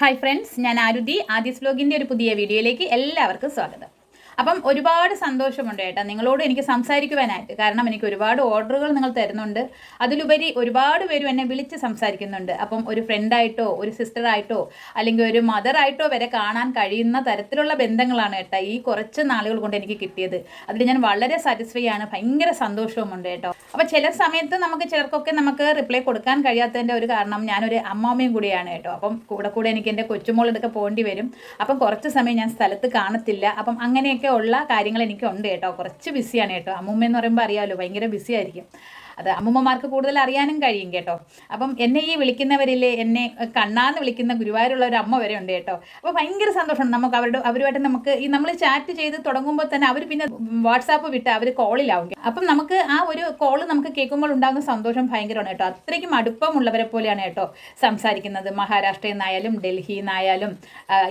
Hi friends ഞാൻ ആരുതി. ആദിസ് വ്ലോഗിന്റെ ഒരു പുതിയ വീഡിയോയിലേക്ക് എല്ലാവർക്കും സ്വാഗതം. അപ്പം ഒരുപാട് സന്തോഷമുണ്ട് ചേട്ടാ നിങ്ങളോട് എനിക്ക് സംസാരിക്കുവാനായിട്ട്. കാരണം എനിക്ക് ഒരുപാട് ഓർഡറുകൾ നിങ്ങൾ തരുന്നുണ്ട്. അതിലുപരി ഒരുപാട് പേരും എന്നെ വിളിച്ച് സംസാരിക്കുന്നുണ്ട്. അപ്പം ഒരു ഫ്രണ്ടായിട്ടോ ഒരു സിസ്റ്ററായിട്ടോ അല്ലെങ്കിൽ ഒരു മദറായിട്ടോ വരെ കാണാൻ കഴിയുന്ന തരത്തിലുള്ള ബന്ധങ്ങളാണ് കേട്ടോ ഈ കുറച്ച് നാളുകൾ കൊണ്ട് എനിക്ക് കിട്ടിയത്. അതിൽ ഞാൻ വളരെ സാറ്റിസ്ഫൈ ആണ്. ഭയങ്കര സന്തോഷവുമുണ്ട് കേട്ടോ അപ്പം ചില സമയത്ത് നമുക്ക് ചിലർക്കൊക്കെ നമുക്ക് റിപ്ലൈ കൊടുക്കാൻ കഴിയാത്തതിന്റെ ഒരു കാരണം ഞാനൊരു അമ്മാമ്മയും കൂടിയാണ് കേട്ടോ അപ്പം കൂടെ കൂടെ എനിക്ക് എന്റെ കൊച്ചുമോളെടുക്കെ പോകേണ്ടി വരും. അപ്പം കുറച്ച് സമയം ഞാൻ സ്ഥലത്ത് കാണത്തില്ല. അപ്പം അങ്ങനെയൊക്കെ ഉള്ള കാര്യങ്ങൾ എനിക്കുണ്ട് കേട്ടോ. കുറച്ച് ബിസിയാണ് കേട്ടോ. അമ്മൂമ്മ എന്ന് പറയുമ്പോൾ അറിയാമല്ലോ ഭയങ്കര ബിസി ആയിരിക്കും. അത് അമ്മൂമ്മമാർക്ക് കൂടുതൽ അറിയാനും കഴിയും കേട്ടോ. അപ്പം എന്നെ ഈ വിളിക്കുന്നവരിലെ എന്നെ കണ്ണാന്ന് വിളിക്കുന്ന ഗുരുവായൂരുള്ള ഒരു അമ്മ വരെ ഉണ്ട് കേട്ടോ. അപ്പോൾ ഭയങ്കര സന്തോഷമാണ് നമുക്ക് അവരുടെ അവരുമായിട്ട് നമുക്ക് ഈ നമ്മൾ ചാറ്റ് ചെയ്ത് തുടങ്ങുമ്പോൾ തന്നെ അവർ പിന്നെ വാട്സാപ്പ് വിട്ട് അവർ കോളിലാവും അപ്പം നമുക്ക് ആ ഒരു കോൾ നമുക്ക് കേൾക്കുമ്പോൾ ഉണ്ടാകുന്ന സന്തോഷം ഭയങ്കരമാണ് കേട്ടോ. അത്രയ്ക്കും അടുപ്പമുള്ളവരെ പോലെയാണ് കേട്ടോ സംസാരിക്കുന്നത്. മഹാരാഷ്ട്രയിൽ നിന്നായാലും ഡൽഹിയിൽ നിന്നായാലും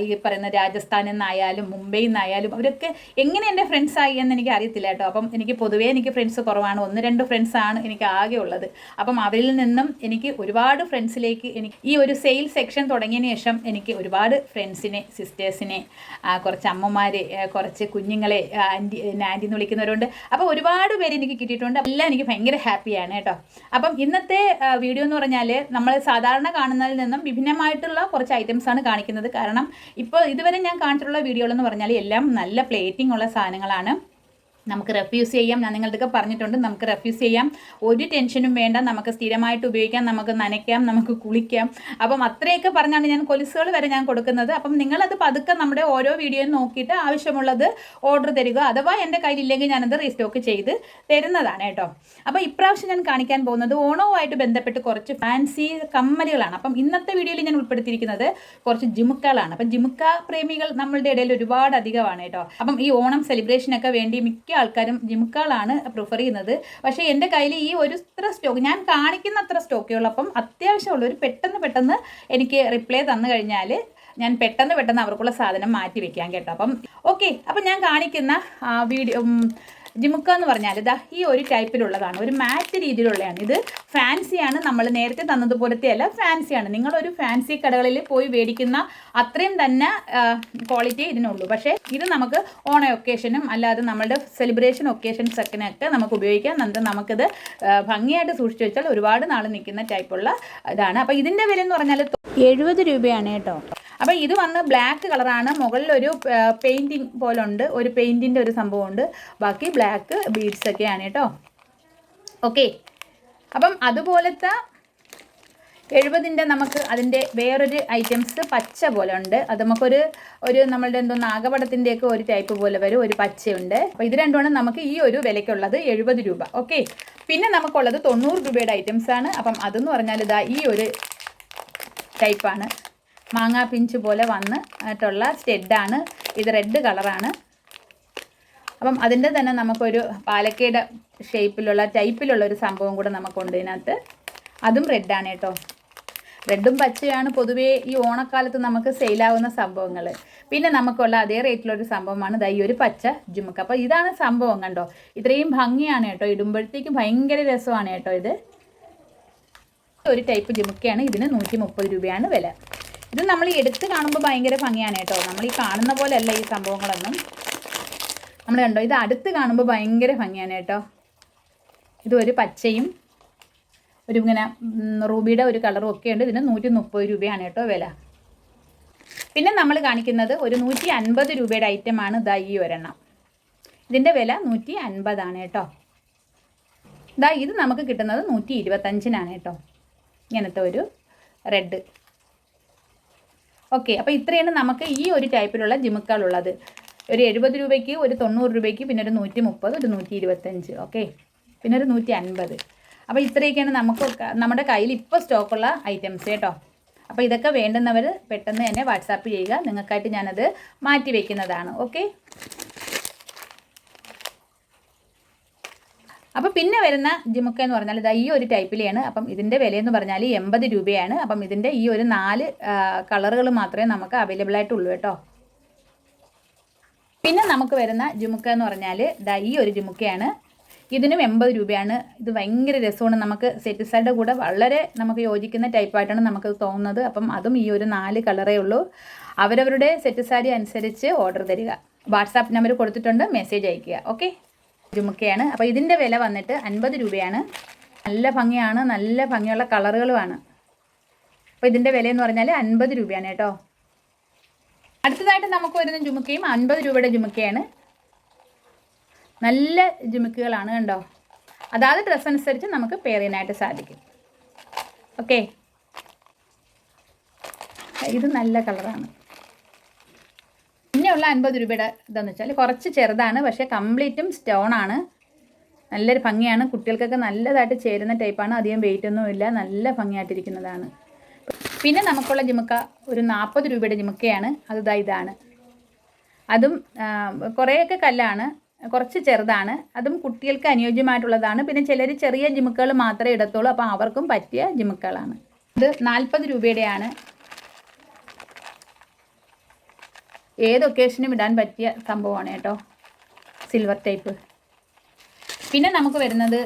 ഈ പറയുന്ന രാജസ്ഥാനിൽ നിന്നായാലും മുംബൈയിൽ നിന്നായാലും അവരൊക്കെ എങ്ങനെ എന്റെ ഫ്രണ്ട്സ് ആയി എന്ന് എനിക്ക് അറിയത്തില്ല കേട്ടോ. അപ്പം എനിക്ക് പൊതുവേ എനിക്ക് ഫ്രണ്ട്സ് കുറവാണ്. ഒന്ന് രണ്ട് ഫ്രണ്ട്സ് ആണ് എനിക്ക് ആകെ ഉള്ളത് അപ്പം അവരിൽ നിന്നും എനിക്ക് ഒരുപാട് ഫ്രണ്ട്സിലേക്ക് എനിക്ക് ഈ ഒരു സെയിൽ സെക്ഷൻ തുടങ്ങിയതിന് ശേഷം എനിക്ക് ഒരുപാട് ഫ്രണ്ട്സിനെ സിസ്റ്റേഴ്സിനെ കുറച്ച് അമ്മമാരെ കുറച്ച് കുഞ്ഞുങ്ങളെ ആന്റി ആന്റി എന്ന് വിളിക്കുന്നവരുണ്ട്. അപ്പോൾ ഒരുപാട് പേര് എനിക്ക് കിട്ടിയിട്ടുണ്ട്. എല്ലാം എനിക്ക് ഭയങ്കര ഹാപ്പിയാണ് കേട്ടോ. അപ്പം ഇന്നത്തെ വീഡിയോ എന്ന് പറഞ്ഞാൽ നമ്മൾ സാധാരണ കാണുന്നതിൽ നിന്നും വിഭിന്നമായിട്ടുള്ള കുറച്ച് ഐറ്റംസാണ് കാണിക്കുന്നത്. കാരണം ഇപ്പോൾ ഇതുവരെ ഞാൻ കാണിച്ചിട്ടുള്ള വീഡിയോകളെന്ന് പറഞ്ഞാൽ എല്ലാം നല്ല പ്ലേറ്റിംഗ് ഉള്ള സാധനങ്ങളാണ്. നമുക്ക് റെഫ്യൂസ് ചെയ്യാം. ഞാൻ നിങ്ങളുടെയൊക്കെ പറഞ്ഞിട്ടുണ്ട്. നമുക്ക് റെഫ്യൂസ് ചെയ്യാം. ഒരു ടെൻഷനും വേണ്ട. നമുക്ക് സ്ഥിരമായിട്ട് ഉപയോഗിക്കാം. നമുക്ക് നനയ്ക്കാം. നമുക്ക് കുളിക്കാം. അപ്പം അത്രയൊക്കെ പറഞ്ഞാണ് ഞാൻ കൊലുസുകൾ വരെ ഞാൻ കൊടുക്കുന്നത്. അപ്പം നിങ്ങളത് പതുക്കെ നമ്മുടെ ഓരോ വീഡിയോയും നോക്കിയിട്ട് ആവശ്യമുള്ളത് ഓർഡർ തരിക. അഥവാ എന്റെ കയ്യിലില്ലെങ്കിൽ ഞാനത് റീസ്റ്റോക്ക് ചെയ്ത് തരുന്നതാണ് കേട്ടോ. അപ്പം ഇപ്രാവശ്യം ഞാൻ കാണിക്കാൻ പോകുന്നത് ഓണവുമായിട്ട് ബന്ധപ്പെട്ട് കുറച്ച് ഫാൻസി കമ്മലുകളാണ്. അപ്പം ഇന്നത്തെ വീഡിയോയിൽ ഞാൻ ഉൾപ്പെടുത്തിയിരിക്കുന്നത് കുറച്ച് ജിമുക്കകളാണ്. അപ്പം ജിമുക്ക പ്രേമികൾ നമ്മളുടെ ഇടയിൽ ഒരുപാട് അധികമാണ് കേട്ടോ. അപ്പം ഈ ഓണം സെലിബ്രേഷനൊക്കെ വേണ്ടി മിക്ക ആൾക്കാരും ജിമുക്കാളാണ് പ്രിഫർ ചെയ്യുന്നത്. പക്ഷേ എന്റെ കയ്യിൽ ഈ ഒരു ഇത്ര സ്റ്റോക്ക് ഞാൻ കാണിക്കുന്ന അത്ര സ്റ്റോക്കേ ഉള്ളൂ. അപ്പം അത്യാവശ്യമുള്ളൊരു പെട്ടെന്ന് പെട്ടെന്ന് എനിക്ക് റിപ്ലൈ തന്നു കഴിഞ്ഞാൽ ഞാൻ പെട്ടെന്ന് പെട്ടെന്ന് അവർക്കുള്ള സാധനം മാറ്റി വെക്കാം കേട്ടോ. അപ്പം ഓക്കെ അപ്പം ഞാൻ കാണിക്കുന്ന വീഡിയോ ജിമുക്ക എന്ന് പറഞ്ഞാൽ ഇതാ ഈ ഒരു ടൈപ്പിലുള്ളതാണ്. ഒരു മാറ്റ് രീതിയിലുള്ളതാണ് ഇത് ഫാൻസിയാണ് നമ്മൾ നേരത്തെ തന്നതുപോലത്തെ അല്ല ഫാൻസിയാണ്. നിങ്ങളൊരു ഫാൻസി കടകളിൽ പോയി മേടിക്കുന്ന അത്രയും തന്നെ ക്വാളിറ്റി ഇതിനുള്ളൂ. പക്ഷേ ഇത് നമുക്ക് ഓണ ഒക്കേഷനും അല്ലാതെ നമ്മളുടെ സെലിബ്രേഷൻ ഒക്കേഷൻസ് ഒക്കെ നമുക്ക് ഉപയോഗിക്കാം. എന്നിട്ട് നമുക്കിത് ഭംഗിയായിട്ട് സൂക്ഷിച്ചു വെച്ചാൽ ഒരുപാട് നാൾ നിൽക്കുന്ന ടൈപ്പുള്ള ഇതാണ്. അപ്പോൾ ഇതിന്റെ വില എന്ന് പറഞ്ഞാൽ എഴുപത് രൂപയാണ് കേട്ടോ. അപ്പോൾ ഇത് വന്ന് ബ്ലാക്ക് കളറാണ് മുകളിൽ ഒരു പെയിന്റിങ് പോലെ ഉണ്ട് ഒരു പെയിന്റിന്റെ ഒരു സംഭവം ഉണ്ട് ബാക്കി ബ്ലാക്ക് ബീഡ്സ് ഒക്കെയാണ് കേട്ടോ. ഓക്കെ അപ്പം അതുപോലത്തെ എഴുപതിന്റെ നമുക്ക് അതിന്റെ വേറൊരു ഐറ്റംസ് പച്ച പോലെ ഉണ്ട്. അത് നമുക്കൊരു ഒരു നമ്മളുടെ എന്തോ നാഗപടത്തിന്റെയൊക്കെ ഒരു ടൈപ്പ് പോലെ വരും. ഒരു പച്ചയുണ്ട്. അപ്പോൾ ഇത് രണ്ടുമാണ് നമുക്ക് ഈ ഒരു വിലയ്ക്കുള്ളത് എഴുപത് രൂപ. ഓക്കെ പിന്നെ നമുക്കുള്ളത് തൊണ്ണൂറ് രൂപയുടെ ഐറ്റംസ് ആണ്. അപ്പം അതെന്ന് പറഞ്ഞാൽ ഇതാ ഈ ഒരു ടൈപ്പാണ് മാങ്ങാ പിഞ്ച് പോലെ വന്ന് ആയിട്ടുള്ള സ്റ്റെഡാണ്. ഇത് റെഡ് കളറാണ്. അപ്പം അതിന്റെ തന്നെ നമുക്കൊരു പാലക്കയുടെ ഷേപ്പിലുള്ള ടൈപ്പിലുള്ള ഒരു സംഭവം കൂടെ നമുക്കുണ്ട് ഇതിനകത്ത്. അതും റെഡാണ് കേട്ടോ. റെഡും പച്ചയാണ്. പൊതുവേ ഈ ഓണക്കാലത്ത് നമുക്ക് സെയിലാവുന്ന സംഭവങ്ങൾ പിന്നെ നമുക്കുള്ള അതേ റേറ്റിലൊരു സംഭവമാണ് ദാ ഈ ഒരു പച്ച ജുമുക്ക്. അപ്പോൾ ഇതാണ് സംഭവം കണ്ടോ? ഇത്രയും ഭംഗിയാണ് കേട്ടോ. ഇടുമ്പോഴത്തേക്കും ഭയങ്കര രസമാണ് കേട്ടോ ഇത്. ഒരു ടൈപ്പ് ജുമുക്കയാണ് ഇതിന് നൂറ്റി രൂപയാണ് വില. ഇത് നമ്മൾ എടുത്ത് കാണുമ്പോൾ ഭയങ്കര ഭംഗിയാണ് കേട്ടോ. നമ്മൾ ഈ കാണുന്ന പോലെ അല്ല ഈ സംഭവങ്ങളൊന്നും. നമ്മൾ കണ്ടോ ഇത് അടുത്ത് കാണുമ്പോൾ ഭയങ്കര ഭംഗിയാണ് കേട്ടോ. ഇത് ഒരു പച്ചയും ഒരു ഇങ്ങനെ റൂബിയുടെ ഒരു കളറും ഒക്കെ ഉണ്ട്. ഇതിന് നൂറ്റി മുപ്പത് രൂപയാണ് കേട്ടോ വില. പിന്നെ നമ്മൾ കാണിക്കുന്നത് ഒരു നൂറ്റി അൻപത് രൂപയുടെ ഐറ്റമാണ് ദാ ഈ ഒരെണ്ണം. ഇതിന്റെ വില നൂറ്റി അൻപതാണ് കേട്ടോ. ദാ ഇത് നമുക്ക് കിട്ടുന്നത് നൂറ്റി ഇരുപത്തഞ്ചിനാണ് കേട്ടോ. ഇങ്ങനത്തെ ഒരു റെഡ്. ഓക്കെ അപ്പോൾ ഇത്രയാണ് നമുക്ക് ഈ ഒരു ടൈപ്പിലുള്ള ജിമുക്കളുള്ളത്. ഒരു എഴുപത് രൂപയ്ക്ക് ഒരു തൊണ്ണൂറ് രൂപയ്ക്ക് പിന്നെ ഒരു നൂറ്റി മുപ്പത് ഒരു നൂറ്റി ഇരുപത്തഞ്ച് ഓക്കെ പിന്നെ ഒരു നൂറ്റി അൻപത് അപ്പോൾ ഇത്രയൊക്കെയാണ് നമുക്ക് നമ്മുടെ കയ്യിൽ ഇപ്പോൾ സ്റ്റോക്കുള്ള ഐറ്റംസ് കേട്ടോ. അപ്പോൾ ഇതൊക്കെ വേണ്ടുന്നവർ പെട്ടെന്ന് തന്നെ വാട്സാപ്പ് ചെയ്യുക. നിങ്ങൾക്കായിട്ട് ഞാനത് മാറ്റി വയ്ക്കുന്നതാണ് ഓക്കെ അപ്പോൾ പിന്നെ വരുന്ന ജിമുക്ക എന്ന് പറഞ്ഞാൽ ഇതാ ഈ ഒരു ടൈപ്പിലെയാണ്. അപ്പം ഇതിന്റെ വിലയെന്ന് പറഞ്ഞാൽ എൺപത് രൂപയാണ്. അപ്പം ഇതിന്റെ ഈ ഒരു നാല് കളറുകൾ മാത്രമേ നമുക്ക് അവൈലബിൾ ആയിട്ടുള്ളൂ കേട്ടോ. പിന്നെ നമുക്ക് വരുന്ന ജുമുക്ക എന്ന് പറഞ്ഞാൽ ഇതാ ഈ ഒരു ജുമുക്കയാണ്. ഇതിനും എൺപത് രൂപയാണ്. ഇത് ഭയങ്കര രസമാണ്. നമുക്ക് സെറ്റ് സാരിയുടെ കൂടെ വളരെ നമുക്ക് യോജിക്കുന്ന ടൈപ്പായിട്ടാണ് നമുക്ക് തോന്നുന്നത്. അപ്പം അതും ഈ ഒരു നാല് കളറേ ഉള്ളൂ. അവരവരുടെ സെറ്റ് സാരി അനുസരിച്ച് ഓർഡർ തരിക. വാട്സാപ്പ് നമ്പർ കൊടുത്തിട്ടുണ്ട്. മെസ്സേജ് അയയ്ക്കുക. ഓക്കെ? ജുമുക്കയാണ് അപ്പോൾ ഇതിന്റെ വില വന്നിട്ട് അൻപത് രൂപയാണ്. നല്ല ഭംഗിയാണ്. നല്ല ഭംഗിയുള്ള കളറുകളുമാണ്. അപ്പോൾ ഇതിന്റെ വില എന്ന് പറഞ്ഞാൽ അൻപത് രൂപയാണ് കേട്ടോ. അടുത്തതായിട്ട് നമുക്ക് വരുന്ന ജുമുക്കയും അൻപത് രൂപയുടെ ജുമുക്കയാണ്. നല്ല ജുമുക്കുകളാണ് കണ്ടോ. അതാത് ഡ്രസ്സ് അനുസരിച്ച് നമുക്ക് പെയർ ചെയ്യാനായിട്ട് സാധിക്കും. ഓക്കെ ഇത് നല്ല കളറാണ്. പിന്നെയുള്ള അൻപത് രൂപയുടെ ഇതെന്ന് വെച്ചാൽ കുറച്ച് ചെറുതാണ് പക്ഷേ കംപ്ലീറ്റും സ്റ്റോൺ ആണ്. നല്ലൊരു ഭംഗിയാണ്. കുട്ടികൾക്കൊക്കെ നല്ലതായിട്ട് ചേരുന്ന ടൈപ്പാണ് അധികം വെയിറ്റ് ഒന്നും ഇല്ല. നല്ല ഭംഗിയായിട്ടിരിക്കുന്നതാണ്. പിന്നെ നമുക്കുള്ള ജിമുക്ക ഒരു നാൽപ്പത് രൂപയുടെ ജിമുക്കയാണ്. അത് ദാ ഇതാണ്. അതും കുറേയൊക്കെ കല്ലാണ്. കുറച്ച് ചെറുതാണ്. അതും കുട്ടികൾക്ക് അനുയോജ്യമായിട്ടുള്ളതാണ്. പിന്നെ ചിലർ ചെറിയ ജിമുക്കുകൾ മാത്രമേ ഇടത്തുള്ളൂ. അപ്പോൾ അവർക്കും പറ്റിയ ജിമുക്കുകളാണ്. ഇത് നാൽപ്പത് രൂപയുടെയാണ്. ഏത് ഒക്കേഷനും ഇടാൻ പറ്റിയ സംഭവമാണ് കേട്ടോ. സിൽവർ ടൈപ്പ് പിന്നെ നമുക്ക് വരുന്നത്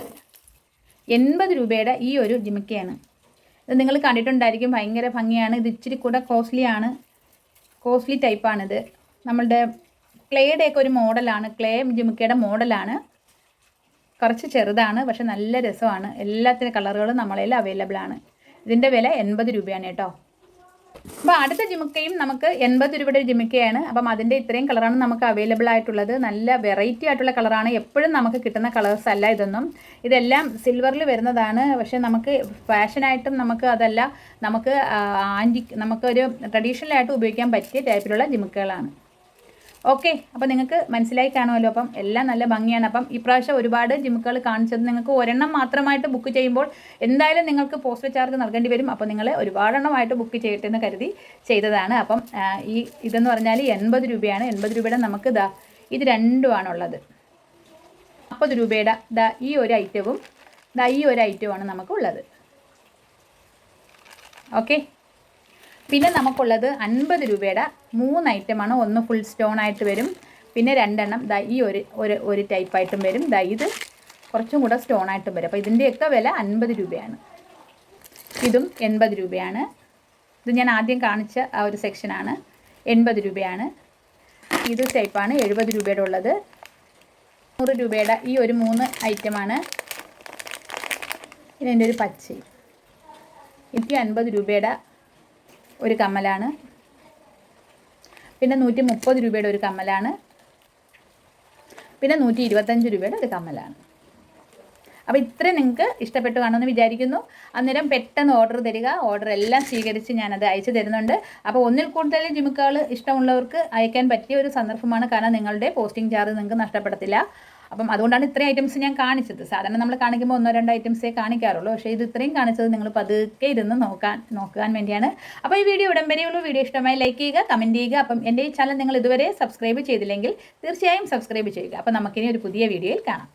എൺപത് രൂപയുടെ ഈ ഒരു ജിമിക്കയാണ്. ഇത് നിങ്ങൾ കണ്ടിട്ടുണ്ടായിരിക്കും ഭയങ്കര ഭംഗിയാണ്. ഇത് ഇച്ചിരി കൂടെ കോസ്റ്റ്ലി ആണ്. കോസ്റ്റ്ലി ടൈപ്പാണിത് നമ്മളുടെ ക്ലേയുടെയൊക്കെ ഒരു മോഡലാണ് ക്ലേ ജിമിക്കയുടെ മോഡലാണ് കുറച്ച് ചെറുതാണ് പക്ഷെ നല്ല രസമാണ്. എല്ലാത്തിന്റെ കളറുകളും നമ്മളതിൽ അവൈലബിൾ ആണ്. ഇതിന്റെ വില എൺപത് രൂപയാണ് കേട്ടോ. അപ്പോൾ അടുത്ത ജിമുക്കയും നമുക്ക് എൺപത് രൂപയുടെ ഒരു ജിമുക്കയാണ്. അപ്പം അതിന്റെ ഇത്രയും കളറാണ് നമുക്ക് അവൈലബിൾ ആയിട്ടുള്ളത്. നല്ല വെറൈറ്റി ആയിട്ടുള്ള കളറാണ് എപ്പോഴും നമുക്ക് കിട്ടുന്ന കളേഴ്സ് അല്ല ഇതൊന്നും. ഇതെല്ലാം സിൽവറിൽ വരുന്നതാണ്. പക്ഷേ നമുക്ക് ഫാഷനായിട്ടും നമുക്ക് അതല്ല നമുക്ക് ആന്റി നമുക്കൊരു ട്രഡീഷണലായിട്ട് ഉപയോഗിക്കാൻ പറ്റിയ ടൈപ്പിലുള്ള ജിമുക്കുകളാണ്. ഓക്കെ അപ്പോൾ നിങ്ങൾക്ക് മനസ്സിലായി കാണുമല്ലോ. അപ്പം എല്ലാം നല്ല ഭംഗിയാണ്. അപ്പം ഇപ്രാവശ്യം ഒരുപാട് ജിമ്മുകൾ കാണിച്ചത് നിങ്ങൾക്ക് ഒരെണ്ണം മാത്രമായിട്ട് ബുക്ക് ചെയ്യുമ്പോൾ എന്തായാലും നിങ്ങൾക്ക് പോസ്റ്റ് ചാർജ് നൽകേണ്ടി വരും. അപ്പോൾ നിങ്ങൾ ഒരുപാടെണ്ണമായിട്ട് ബുക്ക് ചെയ്യട്ടെ എന്ന് കരുതി ചെയ്തതാണ്. അപ്പം ഈ ഇതെന്ന് പറഞ്ഞാൽ എൺപത് രൂപയാണ്. എൺപത് രൂപയുടെ നമുക്ക് ഇതാ ഇത് രണ്ടുമാണുള്ളത്. നാൽപ്പത് രൂപയുടെ ദാ ഈ ഒരു ഐറ്റവും ദാ ഈ ഒരു ഐറ്റവുമാണ് നമുക്കുള്ളത്. ഓക്കെ പിന്നെ നമുക്കുള്ളത് അൻപത് രൂപയുടെ മൂന്ന് ഐറ്റമാണ് ഒന്ന് ഫുൾ സ്റ്റോൺ ആയിട്ട് വരും. പിന്നെ രണ്ടെണ്ണം ദാ ഈ ഒരു ഒരു ഒരു ടൈപ്പായിട്ടും വരും. ദാ ഇത് കുറച്ചും കൂടെ സ്റ്റോൺ ആയിട്ടും വരും. അപ്പോൾ ഇതിന്റെയൊക്കെ വില അൻപത് രൂപയാണ്. ഇതും എൺപത് രൂപയാണ്. ഇത് ഞാൻ ആദ്യം കാണിച്ച ആ ഒരു സെക്ഷനാണ് എൺപത് രൂപയാണ്. ഇത് ടൈപ്പാണ് എഴുപത് രൂപയുടെ ഉള്ളത്. നൂറ് രൂപയുടെ ഈ ഒരു മൂന്ന് ഐറ്റമാണ് ഇതിന്റെ ഒരു പച്ചയും എനിക്ക് അൻപത് രൂപയുടെ ഒരു കമ്മലാണ്. പിന്നെ നൂറ്റി മുപ്പത് രൂപയുടെ ഒരു കമ്മലാണ്. പിന്നെ നൂറ്റി ഇരുപത്തഞ്ച് രൂപയുടെ ഒരു കമ്മലാണ്. അപ്പോൾ ഇത്രയും നിങ്ങൾക്ക് ഇഷ്ടപ്പെട്ടു കാണുമെന്ന് വിചാരിക്കുന്നു. അന്നേരം പെട്ടെന്ന് ഓർഡർ തരിക. ഓർഡർ എല്ലാം സ്വീകരിച്ച് ഞാനത് അയച്ചു തരുന്നുണ്ട്. അപ്പോൾ ഒന്നിൽ കൂടുതൽ ജിമുക്കുകൾ ഇഷ്ടമുള്ളവർക്ക് അയക്കാൻ പറ്റിയ ഒരു സന്ദർഭമാണ്. കാരണം നിങ്ങളുടെ പോസ്റ്റിംഗ് ചാർജ് നിങ്ങൾക്ക് നഷ്ടപ്പെടത്തില്ല. അപ്പം അതുകൊണ്ടാണ് ഇത്രയും ഐറ്റംസ് ഞാൻ കാണിച്ചത്. സാധാരണ നമ്മൾ കാണിക്കുമ്പോൾ ഒന്നോ രണ്ടോ ഐറ്റംസേ കാണിക്കാറുള്ളൂ. പക്ഷേ ഇത് ഇത്രയും കാണിച്ചത് നിങ്ങൾ പതുക്കെ ഇരുന്ന് നോക്കാൻ നോക്കാൻ വേണ്ടിയാണ്. അപ്പോൾ ഈ വീഡിയോ ഇടം വരെയുള്ളൂ വീഡിയോ ഇഷ്ടമായി ലൈക്ക് ചെയ്യുക കമന്റ് ചെയ്യുക. അപ്പം എന്റെ ഈ ചാനൽ നിങ്ങൾ ഇതുവരെ സബ്സ്ക്രൈബ് ചെയ്തില്ലെങ്കിൽ തീർച്ചയായും സബ്സ്ക്രൈബ് ചെയ്യുക. അപ്പോൾ നമുക്കിനി ഒരു പുതിയ വീഡിയോയിൽ കാണാം.